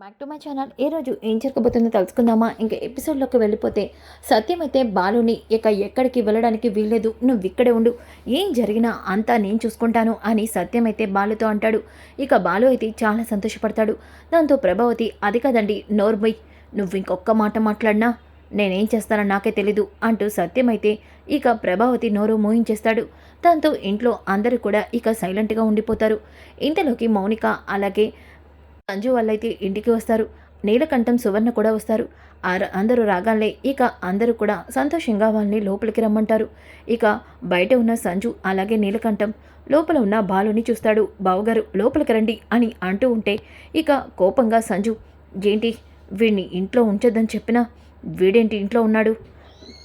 Back to my channel ఏ రోజు ఏం జరగబోతుందో తెలుసుకుందామా? ఇంకా ఎపిసోడ్లోకి వెళ్ళిపోతే సత్యం అయితే బాలుని ఇక ఎక్కడికి వెళ్ళడానికి వీల్లేదు. నువ్వు ఇక్కడే ఉండు. ఏం జరిగినా అంతా నేను చూసుకుంటాను అని సత్యం అయితే బాలుతో అంటాడు. ఇక బాలు అయితే చాలా సంతోషపడతాడు. దాంతో ప్రభావతి అది కదండి నోర్బై నువ్వు ఇంకొక్క మాట మాట్లాడినా? నేనేం చేస్తానో నాకే తెలీదు అంటూ సత్యం అయితే ఇక ప్రభావతి నోరు మోయించేస్తాడు. దాంతో ఇంట్లో అందరూ కూడా ఇక సైలెంట్గా ఉండిపోతారు. ఇంతలోకి మౌనిక అలాగే సంజు వాళ్ళైతే ఇంటికి వస్తారు. నీలకంఠం సువర్ణ కూడా వస్తారు. అందరూ రాగానే ఇక అందరూ కూడా సంతోషంగా వాళ్ళని లోపలికి రమ్మంటారు. ఇక బయట ఉన్న సంజు అలాగే నీలకంఠం లోపల ఉన్న బాలుని చూస్తాడు. బావుగారు లోపలికి రండి అని అంటూ ఉంటే ఇక కోపంగా సంజు ఏంటి వీడిని ఇంట్లో ఉంచొద్దని చెప్పినా? వీడేంటి ఇంట్లో ఉన్నాడు?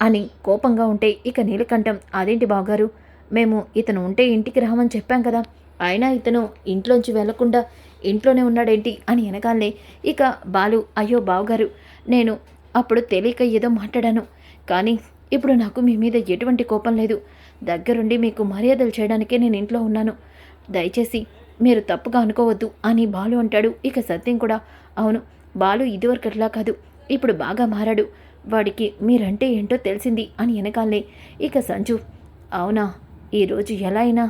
అని కోపంగా ఉంటే ఇక నీలకంఠం అదేంటి బావగారు? మేము ఇతను ఉంటే ఇంటికి రామని చెప్పాం కదా. అయినా ఇతను ఇంట్లోంచి వెళ్ళకుండా ఇంట్లోనే ఉన్నాడేంటి అని వెనకాలే ఇక బాలు అయ్యో బావగారు నేను అప్పుడు తెలియక ఏదో మాట్లాడాను. కానీ ఇప్పుడు నాకు మీ మీద ఎటువంటి కోపం లేదు. దగ్గరుండి మీకు మర్యాదలు చేయడానికే నేను ఇంట్లో ఉన్నాను. దయచేసి మీరు తప్పుగా అనుకోవద్దు అని బాలు అంటాడు. ఇక సత్యం కూడా అవును బాలు ఇదివరకట్లా కాదు. ఇప్పుడు బాగా మారాడు. వాడికి మీరంటే ఏంటో తెలిసింది అని వెనకాలే ఇక సంజు అవునా ఈరోజు ఎలా అయినా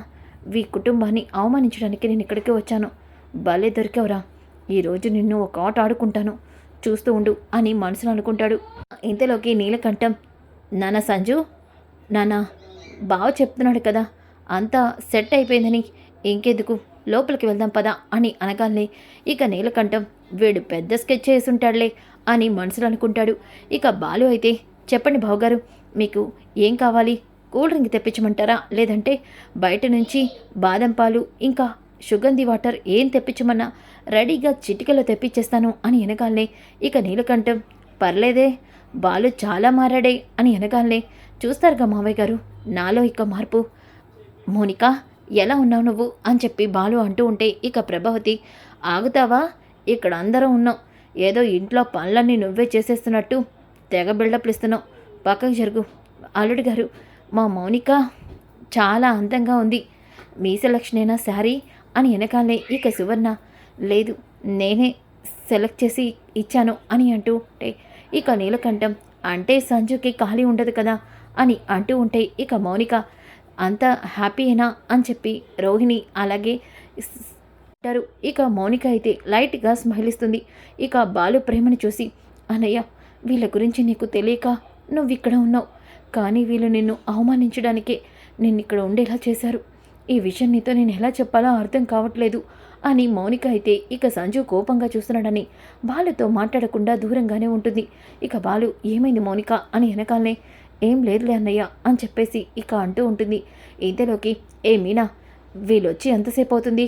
వీ కుటుంబాన్ని అవమానించడానికి నేను ఇక్కడికి వచ్చాను. భలే దొరికావురా. ఈరోజు నిన్ను ఒక ఆట ఆడుకుంటాను. చూస్తూ ఉండు అని మనసులో అనుకుంటాడు. ఇంతలోకి నీలకంఠం నాన్న సంజు నాన్న బావ చెప్తున్నాడు కదా అంతా సెట్ అయిపోయిందని ఇంకెందుకు? లోపలికి వెళ్దాం పదా అని అనగానే ఇక నీలకంఠం వీడు పెద్ద స్కెచ్ చేసుంటాడులే అని మనసులో అనుకుంటాడు. ఇక బాలు అయితే చెప్పండి బావగారు మీకు ఏం కావాలి? కూల్ డ్రింక్ తెప్పించమంటారా? లేదంటే బయట నుంచి బాదం పాలు ఇంకా సుగంధి వాటర్ ఏం తెప్పించమన్నా రెడీగా చిటికలో తెప్పించేస్తాను అని వెనకాలే ఇక నీలకంఠం పర్లేదే బాలు చాలా మారాడే అని వెనకాలే చూస్తారుగా మావయ్య గారు నాలో ఇక మార్పు. మోనిక ఎలా ఉన్నావు నువ్వు? అని చెప్పి బాలు అంటూ ఉంటే ఇక ప్రభావతి ఆగుతావా? ఇక్కడ అందరం ఉన్నాం. ఏదో ఇంట్లో పనులన్నీ నువ్వే చేసేస్తున్నట్టు తెగ బిల్డప్లు ఇస్తున్నావు. పక్కకు జరుగు. అల్లుడి గారు మా మౌనిక చాలా అందంగా ఉంది. మీ శారీ అని వెనకాలే ఇక సువర్ణ. లేదు నేనే సెలెక్ట్ చేసి ఇచ్చాను అని అంటూ ఉంటే ఇక నీలకంఠం అంటే సంజుకి ఖాళీ ఉండదు కదా అని అంటూ ఉంటే ఇక మౌనిక అంత హ్యాపీయేనా అని చెప్పి రోహిణి అలాగే అంటారు ఇక మౌనిక అయితే లైట్గా స్మైలిస్తుంది. ఇక బాలు ప్రేమని చూసి అన్నయ్య వీళ్ళ గురించి నీకు తెలియక నువ్వు ఇక్కడ ఉన్నావు. కానీ వీళ్ళు నిన్ను అవమానించడానికే నిన్ను ఇక్కడ ఉండేలా చేశారు. ఈ విషయం నీతో నేను ఎలా చెప్పాలో అర్థం కావట్లేదు అని మౌనిక అయితే ఇక సంజు కోపంగా చూస్తున్నాడని బాలుతో మాట్లాడకుండా దూరంగానే ఉంటుంది. ఇక బాలు ఏమైంది మౌనిక? అని వెనకాలనే ఏం లేదులే అన్నయ్య అని చెప్పేసి ఇక అంటూ ఉంటుంది. ఇంతలోకి ఏ మీనా వీళ్ళొచ్చి ఎంతసేపు అవుతుంది?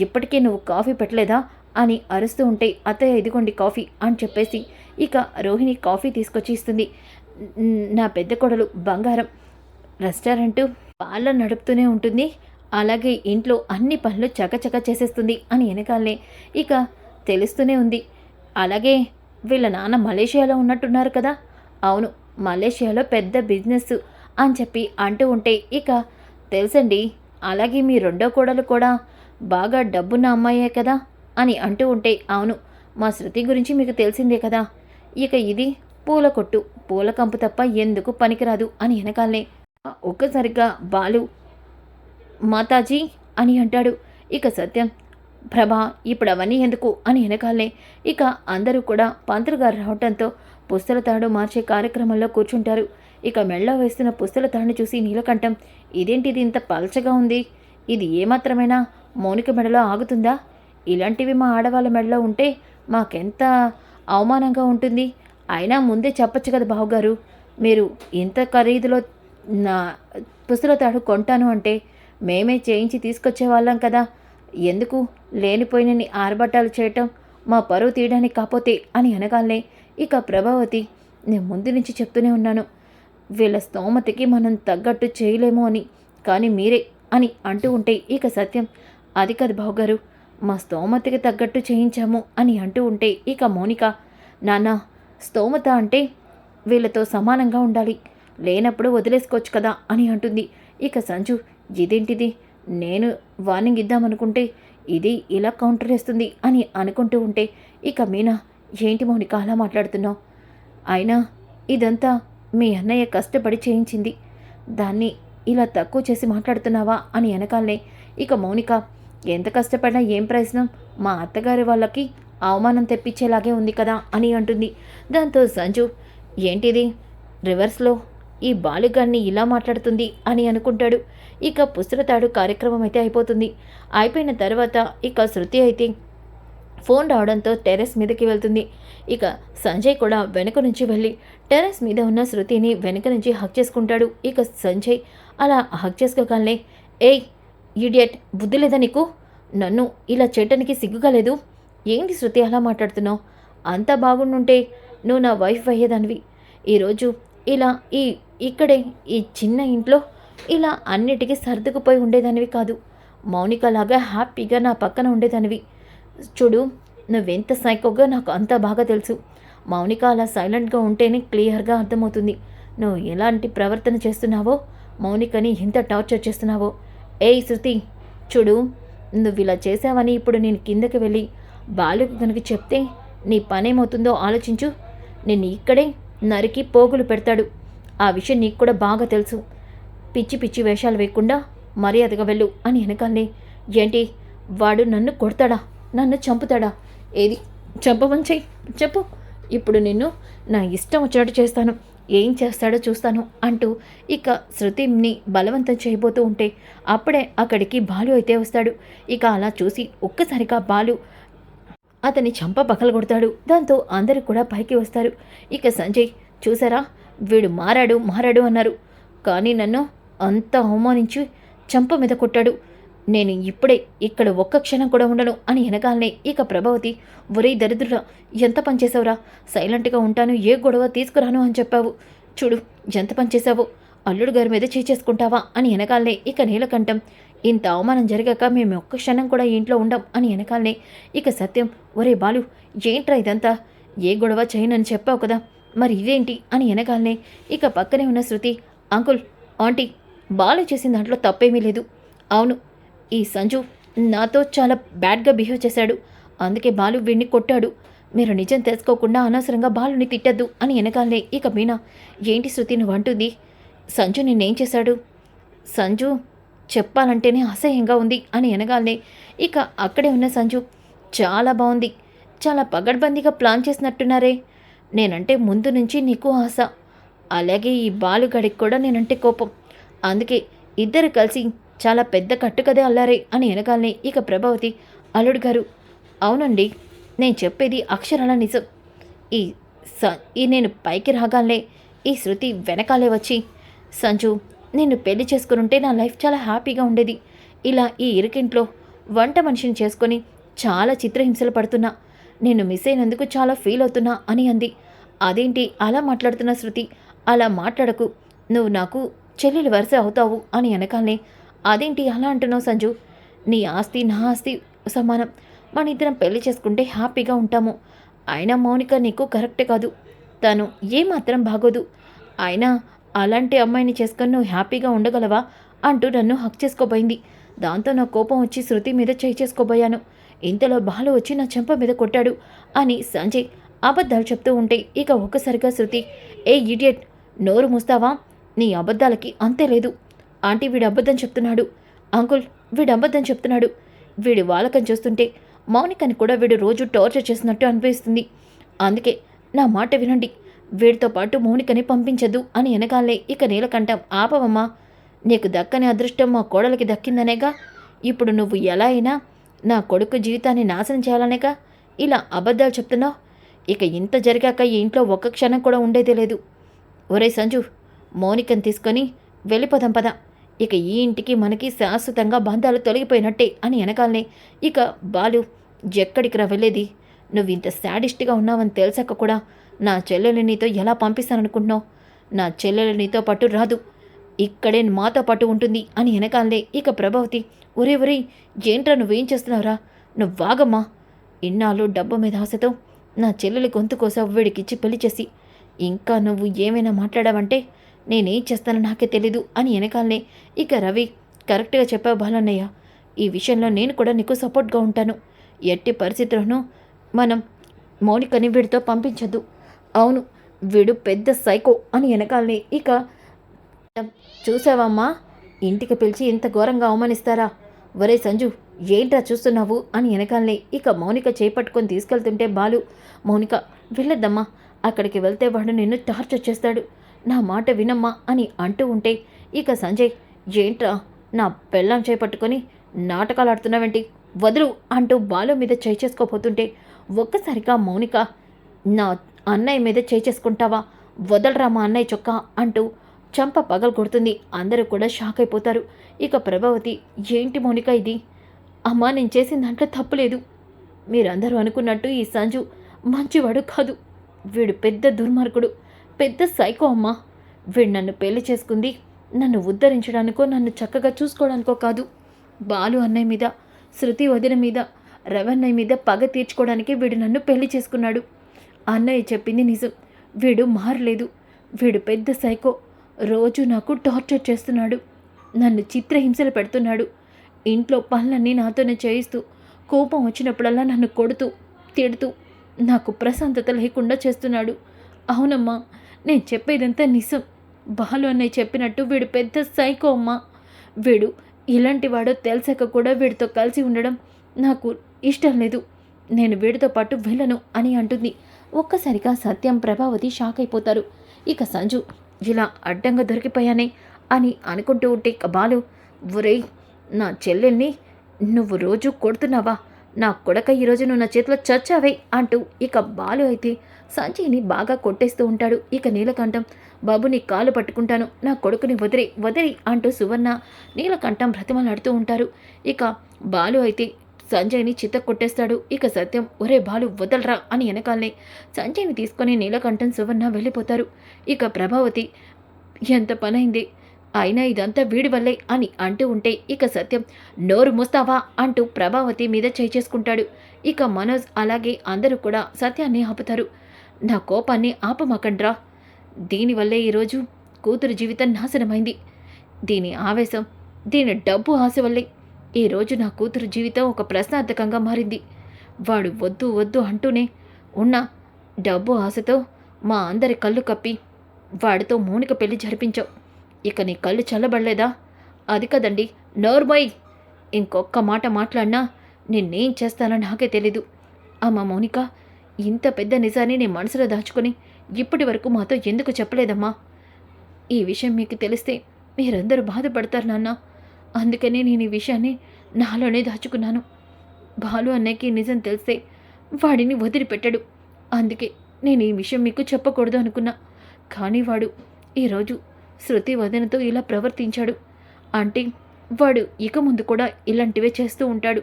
ఇప్పటికే నువ్వు కాఫీ పెట్టలేదా? అని అరుస్తూ ఉంటే అత్తయ్య ఇదిగోండి కాఫీ అని చెప్పేసి ఇక రోహిణి కాఫీ తీసుకొచ్చి ఇస్తుంది. నా పెద్ద కొడలు బంగారం రెస్టారెంట్ పాల నడుపుతూనే ఉంటుంది. అలాగే ఇంట్లో అన్ని పనులు చకచక చేసేస్తుంది అని వెనకాలనే ఇక తెలుస్తూనే ఉంది. అలాగే వీళ్ళ నాన్న మలేషియాలో ఉన్నట్టున్నారు కదా. అవును మలేషియాలో పెద్ద బిజినెస్ అని చెప్పి అంటూ ఉంటే ఇక తెలుసండి అలాగే మీ రెండో కోడలు కూడా బాగా డబ్బున్న అమ్మాయే కదా అని అంటూ ఉంటే అవును మా శృతి గురించి మీకు తెలిసిందే కదా. ఇక ఇది పూల కొట్టు. పూల కంపు తప్ప ఎందుకు పనికిరాదు అని వెనకాలనే. ఒక్కసారిగా బాలు మాతాజీ అని అంటాడు. ఇక సత్యం ప్రభా ఇప్పుడు అవన్నీ ఎందుకు అని వెనకాలనే. ఇక అందరూ కూడా పంతులు గారు రావటంతో పుస్తల తాడు మార్చే కార్యక్రమంలో కూర్చుంటారు. ఇక మెళ్ళ వేస్తున్న పుస్తల తాడుని చూసి నీలకంఠం ఇదేంటిది ఇంత పలచగా ఉంది? ఇది ఏమాత్రమైనా మౌనిక మెడలో ఆగుతుందా? ఇలాంటివి మా ఆడవాళ్ళ మెడలో ఉంటే మాకెంత అవమానంగా ఉంటుంది? అయినా ముందే చెప్పొచ్చు కదా బావగారు. మీరు ఇంత ఖరీదులో నా పుస్తల తాడు కొంటాను అంటే మేమే చేయించి తీసుకొచ్చే వాళ్ళం కదా. ఎందుకు లేనిపోయినని ఆర్భటాలు చేయటం మా పరువు తీయడానికి కాపోతే అని అనగానే ఇక ప్రభావతి నేను ముందు నుంచి చెప్తూనే ఉన్నాను. వీళ్ళ స్తోమతకి మనం తగ్గట్టు చేయలేము అని కానీ మీరే అని అంటూ ఉంటే ఇక సత్యం. అది కాదు బావగారు మా స్తోమతకి తగ్గట్టు చేయించాము అని అంటూ ఉంటే ఇక మౌనిక నాన్న స్తోమత అంటే వీళ్ళతో సమానంగా ఉండాలి. లేనప్పుడు వదిలేసుకోవచ్చు కదా అని అంటుంది. ఇక సంజు ఇదేంటిది? నేను వార్నింగ్ ఇద్దామనుకుంటే ఇది ఇలా కౌంటర్ వేస్తుంది అని అనుకుంటూ ఉంటే ఇక మీనా ఏంటి మౌనిక అలా మాట్లాడుతున్నావు? అయినా ఇదంతా మీ అన్నయ్య కష్టపడి చేయించింది. దాన్ని ఇలా తక్కువ చేసి మాట్లాడుతున్నావా? అని వెనకాలనే ఇక మౌనిక ఎంత కష్టపడినా ఏం ప్రయోజనం మా అత్తగారి వాళ్ళకి అవమానం తెప్పించేలాగే ఉంది కదా అని అంటుంది. దాంతో సంజు ఏంటిది? రివర్స్లో ఈ బాలుగాన్ని ఇలా మాట్లాడుతుంది అని అనుకుంటాడు. ఇక పుస్తకతాడు కార్యక్రమం అయితే అయిపోతుంది. అయిపోయిన తర్వాత ఇక శృతి అయితే ఫోన్ రావడంతో టెర్రస్ మీదకి వెళ్తుంది. ఇక సంజయ్ కూడా వెనుక నుంచి వెళ్ళి టెర్రస్ మీద ఉన్న శృతిని వెనుక నుంచి హక్ చేసుకుంటాడు. ఇక సంజయ్ అలా హక్ చేసుకోగానే ఏయ్ ఇడియట్ బుద్ధి లేదా నీకు? నన్ను ఇలా చేయటానికి సిగ్గుగా లేదు. ఏంటి శృతి అలా మాట్లాడుతున్నావు? అంతా బాగుండుంటే నువ్వు నా వైఫ్ అయ్యేదానివి. ఈరోజు ఇలా ఈ ఇక్కడే ఈ చిన్న ఇంట్లో ఇలా అన్నిటికీ సర్దుకుపోయి ఉండేదానివి కాదు. మౌనికలాగా హ్యాపీగా నా పక్కన ఉండేదానివి. చూడు నువ్వెంత సైకోగా నాకు అంత బాగా తెలుసు. మౌనిక అలా సైలెంట్గా ఉంటేనే క్లియర్గా అర్థమవుతుంది. నువ్వు ఎలాంటి ప్రవర్తన చేస్తున్నావో మౌనికని ఎంత టార్చర్ చేస్తున్నావో. ఏయ్ శృతి చూడు నువ్వు ఇలా చేసావని ఇప్పుడు నేను కిందకి వెళ్ళి బాలుకు కనుక చెప్తే నీ పనేమవుతుందో ఆలోచించు. నిన్ను ఇక్కడే నరికి పోగులు పెడతాడు. ఆ విషయం నీకు కూడా బాగా తెలుసు. పిచ్చి పిచ్చి వేషాలు వేయకుండా మర్యాదగా వెళ్ళు అని వెనకాలే ఏంటి? వాడు నన్ను కొడతాడా? నన్ను చంపుతాడా? ఏది? చంపమని చెయ్యి చెప్పు. ఇప్పుడు నిన్ను నా ఇష్టం వచ్చినట్టు చేస్తాను. ఏం చేస్తాడో చూస్తాను అంటూ ఇక శృతిని బలవంతం చేయబోతూ ఉంటే అప్పుడే అక్కడికి బాలు అయితే వస్తాడు. ఇక అలా చూసి ఒక్కసారిగా బాలు అతని చంప పక్కలు కొడతాడు దాంతో అందరూ కూడా పైకి వస్తారు. ఇక సంజయ్ చూసారా? వీడు మారాడు మారాడు అన్నారు. కానీ నన్ను అంత అవమానించి చంప మీద కొట్టాడు. నేను ఇప్పుడే ఇక్కడ ఒక్క క్షణం కూడా ఉండను అని వెనకాలనే ఇక ప్రభావతి ఒరే దరిద్రురా ఎంత పనిచేసావురా సైలెంట్గా ఉంటాను ఏ గొడవ తీసుకురాను అని చెప్పావు. చూడు ఎంత పనిచేసావో అల్లుడు గారి మీద చేసుకుంటావా? అని వెనకాలనే ఇక నీలకంఠం ఇంత అవమానం జరిగాక మేము ఒక్క క్షణం కూడా ఇంట్లో ఉండం అని వెనకాలనే. ఇక సత్యం ఒరే బాలు ఏంట్రా ఇదంతా? ఏ గొడవ చేయనని చెప్పావు కదా మరి ఇదేంటి అని వెనకాలనే. ఇక పక్కనే ఉన్న శృతి అంకుల్ ఆంటీ బాలు చేసిన దాంట్లో తప్పేమీ లేదు. అవును ఈ సంజు నాతో చాలా బ్యాడ్గా బిహేవ్ చేశాడు. అందుకే బాలు వీడిని కొట్టాడు. మీరు నిజం తెలుసుకోకుండా అనవసరంగా బాలుని తిట్టద్దు అని వెనకాలనే. ఇక మీనా ఏంటి శృతి నువ్వు అంటుంది. సంజు నిన్నేం చేశాడు? సంజు చెప్పాలంటేనే అసహ్యంగా ఉంది అని వెనగాలనే ఇక అక్కడే ఉన్న సంజు చాలా బాగుంది చాలా పగడ్బందీగా ప్లాన్ చేసినట్టున్నారే. నేనంటే ముందు నుంచి నీకు ఆశ. అలాగే ఈ బాలుగడికి కూడా నేనంటే కోపం. అందుకే ఇద్దరు కలిసి చాలా పెద్ద కట్టుకదే అల్లారే అని వెనకాలనే ఇక ప్రభావతి అల్లుడు గారు అవునండి. నేను చెప్పేది అక్షరాల నిజం. ఈ స ఈ నేను పైకి రాగానే ఈ శృతి వెనకాలే వచ్చి సంజు నేను పెళ్ళి చేసుకుని ఉంటే నా లైఫ్ చాలా హ్యాపీగా ఉండేది. ఇలా ఈ ఇరుకింట్లో వంట మనిషిని చేసుకొని చాలా చిత్రహింసలు పడుతున్నా. నేను మిస్ అయినందుకు చాలా ఫీల్ అవుతున్నా అని అంది. అదేంటి అలా మాట్లాడుతున్న శృతి? అలా మాట్లాడకు. నువ్వు నాకు చెల్లెలు వరుస అవుతావు అని వెనకాలనే అదేంటి అలా అంటున్నావు సంజు? నీ ఆస్తి నా ఆస్తి సమానం. మన ఇద్దరం పెళ్ళి చేసుకుంటే హ్యాపీగా ఉంటాము. అయినా మౌనిక నీకు కరెక్ట్ కాదు. తను ఏమాత్రం బాగోదు. అయినా అలాంటి అమ్మాయిని చేసుకొని నువ్వు హ్యాపీగా ఉండగలవా అంటూ నన్ను హక్ చేసుకోబోయింది. దాంతో నా కోపం వచ్చి శృతి మీద చేయి చేసుకోబోయాను. ఇంతలో బాలు వచ్చి నా చెంప మీద కొట్టాడు అని సంజయ్ అబద్ధాలు చెప్తూ ఉంటే ఇక ఒక్కసారిగా శృతి ఏ ఇడియట్ నోరు మూస్తావా? నీ అబద్ధాలకి అంతే లేదు. ఆంటీ వీడు అబద్ధం చెప్తున్నాడు. అంకుల్ వీడు అబద్ధం చెప్తున్నాడు. వీడి వాలకం చూస్తుంటే మౌనికని కూడా వీడు రోజు టార్చర్ చేసినట్టు అనిపిస్తుంది. అందుకే నా మాట వినండి. వీడితో పాటు మౌనికని పంపించదు అని వెనకాలే ఇక నీలకంఠం. ఆపవమ్మా నీకు దక్కని అదృష్టం మా కోడలికి దక్కిందనేగా? ఇప్పుడు నువ్వు ఎలా అయినా నా కొడుకు జీవితాన్ని నాశనం చేయాలనేగా? ఇలా అబద్ధాలు చెప్తున్నావు? ఇక ఇంత జరిగాక ఈ ఇంట్లో ఒక్క క్షణం కూడా ఉండేదే లేదు. ఒరే సంజు మౌనికని తీసుకొని వెళ్ళిపోదాం పద. ఇక ఈ ఇంటికి మనకి శాశ్వతంగా బంధాలు తొలగిపోయినట్టే అని వెనకాలనే ఇక బాలు ఎక్కడికి రా వెళ్ళేది? నువ్వు ఇంత శాడిస్ట్గా ఉన్నావని తెలిసాక కూడా నా చెల్లెలు నీతో ఎలా పంపిస్తాననుకుంటున్నావు? నా చెల్లెలు నీతో పాటు రాదు. ఇక్కడే మాతో పాటు ఉంటుంది అని వెనకాలనే ఇక ప్రభావతి ఒరే ఒరే ఏంట్రా నువ్వేం చేస్తున్నావురా? నువ్వు వాగమ్మా. ఇన్నాళ్ళు డబ్బు మీద ఆశతో నా చెల్లెలి గొంతు కోసం వీడికిచ్చి పెళ్ళి చేసి ఇంకా నువ్వు ఏమైనా మాట్లాడావంటే నేనేం చేస్తానో నాకే తెలీదు అని వెనకాలనే ఇక రవి కరెక్ట్గా చెప్పావు బాలన్నయ్య. ఈ విషయంలో నేను కూడా నీకు సపోర్ట్గా ఉంటాను. ఎట్టి పరిస్థితుల్లోనూ మనం మౌనికని వీడితో పంపించద్దు. అవును వీడు పెద్ద సైకో అని వెనకాలని ఇక చూసావమ్మా? ఇంటికి పిలిచి ఇంత ఘోరంగా అవమానిస్తారా? ఒరే సంజు ఏంట్రా చూస్తున్నావు? అని వెనకాలని ఇక మౌనిక చేపట్టుకొని తీసుకెళ్తుంటే బాలు మౌనిక వెళ్ళొద్దమ్మా. అక్కడికి వెళ్తే వాడు నిన్ను టార్చర్ చేస్తాడు. నా మాట వినమ్మా అని అంటూ ఉంటే ఇక సంజయ్ ఏంట్రా? నా పెళ్ళం చేపట్టుకొని నాటకాలు ఆడుతున్నావేంటి వదులు అంటూ బాలు మీద చేయి చేసుకోపోతుంటే ఒక్కసారిగా మౌనిక నా అన్నయ్య మీద చేయి చేసుకుంటావా వదలరా మా అన్నయ్య చొక్కా? అంటూ చంప పగలు కొడుతుంది. అందరూ కూడా షాక్ అయిపోతారు. ఇక ప్రభావతి ఏంటి మౌనిక ఇది? అమ్మా నేను చేసిన దాంట్లో తప్పులేదు. మీరందరూ అనుకున్నట్టు ఈ సంజు మంచివాడు కాదు. వీడు పెద్ద దుర్మార్గుడు పెద్ద సైకో అమ్మా. వీడు నన్ను పెళ్ళి చేసుకుంది నన్ను ఉద్ధరించడానికో నన్ను చక్కగా చూసుకోవడానికో కాదు. బాలు అన్నయ్య మీద శృతి వదిన మీద రవన్నయ్య మీద పగ తీర్చుకోవడానికి వీడు నన్ను పెళ్ళి చేసుకున్నాడు. అన్నయ్య చెప్పింది నిజం. వీడు మారలేదు. వీడు పెద్ద సైకో. రోజు నాకు టార్చర్ చేస్తున్నాడు. నన్ను చిత్రహింసలు పెడుతున్నాడు. ఇంట్లో పనులన్నీ నాతోనే చేయిస్తూ కోపం వచ్చినప్పుడల్లా నన్ను కొడుతూ తిడుతూ నాకు ప్రశాంతత లేకుండా చేస్తున్నాడు. అవునమ్మా నేను చెప్పేదంతా నిజం. బాలు అన్నయ్య చెప్పినట్టు వీడు పెద్ద సైకో అమ్మా. వీడు ఇలాంటి వాడో తెలిసాక కూడా వీడితో కలిసి ఉండడం నాకు ఇష్టం లేదు. నేను వీడితో పాటు వెళ్ళను అని అంటుంది. ఒక్కసారిగా సత్యం ప్రభావతి షాక్ అయిపోతారు. ఇక సంజు ఇలా అడ్డంగా దొరికిపోయానే? అని అనుకుంటూ ఉంటే ఇక బాలు ఒరేయ్ నా చెల్లెల్ని నువ్వు రోజు కొడుతున్నావా? నా కొడక ఈరోజు నువ్వు నా చేతిలో చచ్చావే? అంటూ ఇక బాలు అయితే సంజయ్ని బాగా కొట్టేస్తూ ఉంటాడు. ఇక నీలకంఠం బాబు నీ కాలు పట్టుకుంటాను. నా కొడుకుని వదిలి వదిలి అంటూ సువర్ణ నీలకంఠం బ్రతిమలాడుతూ ఉంటారు. ఇక బాలు అయితే సంజయ్ని చిత్త కొట్టేస్తాడు. ఇక సత్యం ఒరే బాలు వదలరా అని వెనకాలనే. సంజయ్ని తీసుకొని నీలకంఠం సువర్ణ వెళ్ళిపోతారు. ఇక ప్రభావతి ఎంత పనైంది? అయినా ఇదంతా వీడి వల్లే అని అంటూ ఉంటే ఇక సత్యం నోరు మూస్తావా? అంటూ ప్రభావతి మీద చేయి చేసుకుంటాడు. ఇక మనోజ్ అలాగే అందరూ కూడా సత్యాన్ని ఆపుతారు. నా కోపాన్ని ఆపమాకండ్రా. దీనివల్లే ఈరోజు కూతురు జీవితం నాశనమైంది. దీని ఆవేశం దీని డబ్బు ఆశ వల్లే ఈరోజు నా కూతురు జీవితం ఒక ప్రశ్నార్థకంగా మారింది. వాడు వద్దు వద్దు అంటూనే ఉన్న డబ్బు ఆశతో మా అందరి కళ్ళు కప్పి వాడితో మౌనిక పెళ్ళి జరిపించావు. ఇక నీ కళ్ళు చల్లబడలేదా? అది కదండి నోర్మోయ్ ఇంకొక్క మాట మాట్లాడినా నిన్నేం చేస్తానో నాకే తెలీదు. అమ్మ మౌనిక ఇంత పెద్ద నిజాన్ని నీ మనసులో దాచుకొని ఇప్పటి వరకు మాతో ఎందుకు చెప్పలేదమ్మా? ఈ విషయం మీకు తెలిస్తే మీరందరూ బాధపడతారు నాన్న. అందుకనే నేను ఈ విషయాన్ని నాలోనే దాచుకున్నాను. బాలు అన్నయ్యకి నిజం తెలిస్తే వాడిని వదిలిపెట్టడు. అందుకే నేను ఈ విషయం మీకు చెప్పకూడదు అనుకున్నా. కానీ వాడు ఈరోజు శృతి వదనతో ఇలా ప్రవర్తించాడు. అంటే వాడు ఇక ముందు కూడా ఇలాంటివే చేస్తూ ఉంటాడు.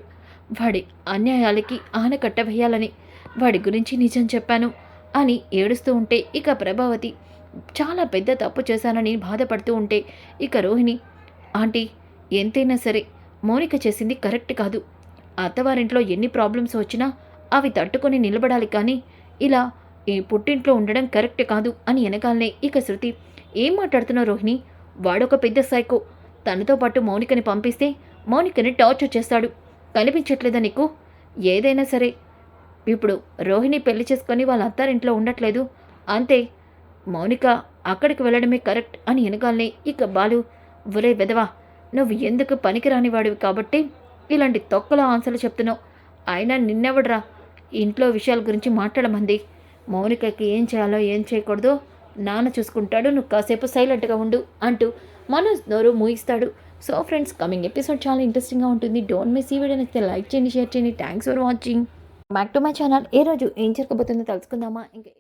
వాడి అన్యాయాలకి ఆనకట్ట వేయాలని వాడి గురించి నిజం చెప్పాను అని ఏడుస్తూ ఉంటే ఇక ప్రభావతి చాలా పెద్ద తప్పు చేశానని బాధపడుతూ ఉంటే ఇక రోహిణి ఆంటీ ఎంతైనా సరే మౌనిక చేసింది కరెక్ట్ కాదు. అత్తవారింట్లో ఎన్ని ప్రాబ్లమ్స్ వచ్చినా అవి తట్టుకొని నిలబడాలి కానీ ఇలా ఈ పుట్టింట్లో ఉండడం కరెక్ట్ కాదు అని వెనకాలనే ఇక శృతి. ఏం మాట్లాడుతున్నావు రోహిణి? వాడొక పెద్ద సైకో. తనతో పాటు మౌనికని పంపిస్తే మౌనికని టార్చర్ చేస్తాడు. కనిపించట్లేదా నీకు? ఏదైనా సరే. ఇప్పుడు రోహిణి పెళ్ళి చేసుకొని వాళ్ళ అత్తారింట్లో ఉండట్లేదు. అంతే. మౌనిక అక్కడికి వెళ్ళడమే కరెక్ట్ అని వెనకాలనే ఇక బాలు ఒరే వెదవా నువ్వు ఎందుకు పనికిరాని వాడివి కాబట్టి ఇలాంటి తొక్కల ఆన్సర్లు చెప్తున్నావు. అయినా నిన్నెవడరా? ఇంట్లో విషయాల గురించి మాట్లాడమంది. మౌనికకి ఏం చేయాలో ఏం చేయకూడదో నాన్న చూసుకుంటాడు. నువ్వు కాసేపు సైలెంట్గా ఉండు అంటూ మనోజ్ నోరు మూయిస్తాడు. సో ఫ్రెండ్స్ కమింగ్ ఎపిసోడ్ చాలా ఇంట్రెస్టింగ్గా ఉంటుంది. డోంట్ మిస్ ఈ వీడియో నచ్చితే లైక్ చేయండి షేర్ చేయండి. Thanks for watching. Back to my channel. ఏ రోజు ఏం జరగబోతుందో తెలుసుకుందామా? ఇంకా